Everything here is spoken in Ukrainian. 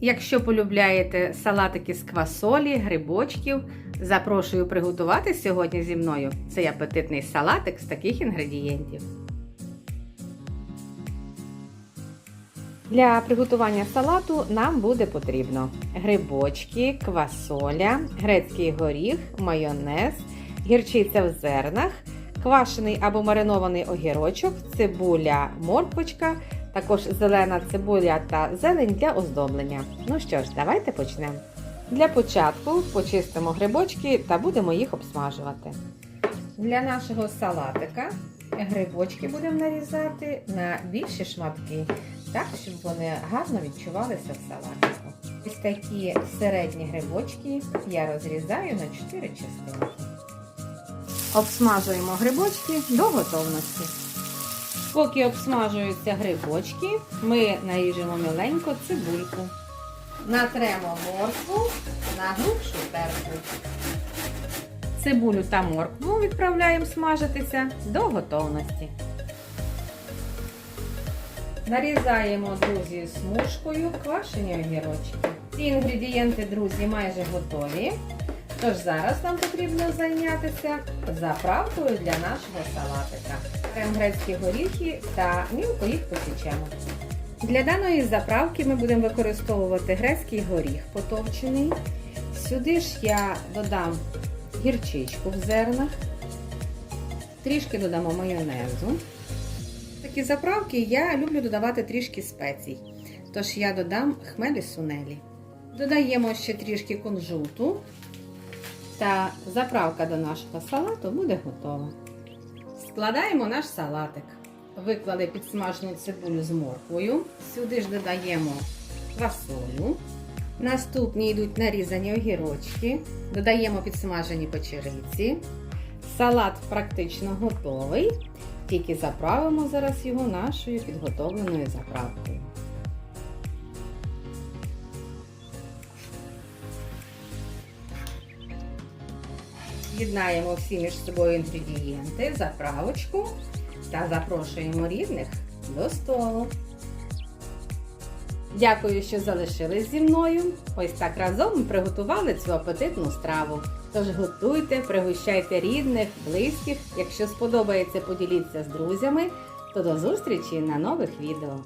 Якщо полюбляєте салатики з квасолі, грибочків, запрошую приготувати сьогодні зі мною цей апетитний салатик з таких інгредієнтів. Для приготування салату нам буде потрібно грибочки, квасоля, грецький горіх, майонез, гірчиця в зернах, квашений або маринований огірочок, цибуля, морквочка, також зелена цибуля та зелень для оздоблення. Ну що ж, давайте почнемо. Для початку почистимо грибочки та будемо їх обсмажувати. Для нашого салатика грибочки будемо нарізати на більші шматки, так, щоб вони гарно відчувалися в салатику. Ось такі середні грибочки я розрізаю на 4 частини. Обсмажуємо грибочки до готовності. Поки обсмажуються грибочки, ми наріжемо міленько цибульку. Натремо моркву на грубшу терку. Цибулю та моркву відправляємо смажитися до готовності. Нарізаємо, друзі, смужкою квашені огірочки. Ці інгредієнти, друзі, майже готові. Тож зараз нам потрібно зайнятися заправкою для нашого салатика. Беремо грецькі горіхи та мілко їх посічемо. Для даної заправки ми будемо використовувати грецький горіх потовчений. Сюди ж я додам гірчичку в зернах, трішки додамо майонезу. Такі заправки я люблю додавати трішки спецій. Тож я додам хмелі сунелі. Додаємо ще трішки кунжуту. Та заправка до нашого салату буде готова. Складаємо наш салатик. Виклали підсмажену цибулю з морквою. Сюди ж додаємо фасолю. Наступні йдуть нарізані огірочки. Додаємо підсмажені печериці. Салат практично готовий. Тільки заправимо зараз його нашою підготовленою заправкою. З'єднаємо всі між собою інгредієнти, заправочку та запрошуємо рідних до столу. Дякую, що залишились зі мною. Ось так разом ми приготували цю апетитну страву. Тож готуйте, пригощайте рідних, близьких. Якщо сподобається, поділіться з друзями, то до зустрічі на нових відео.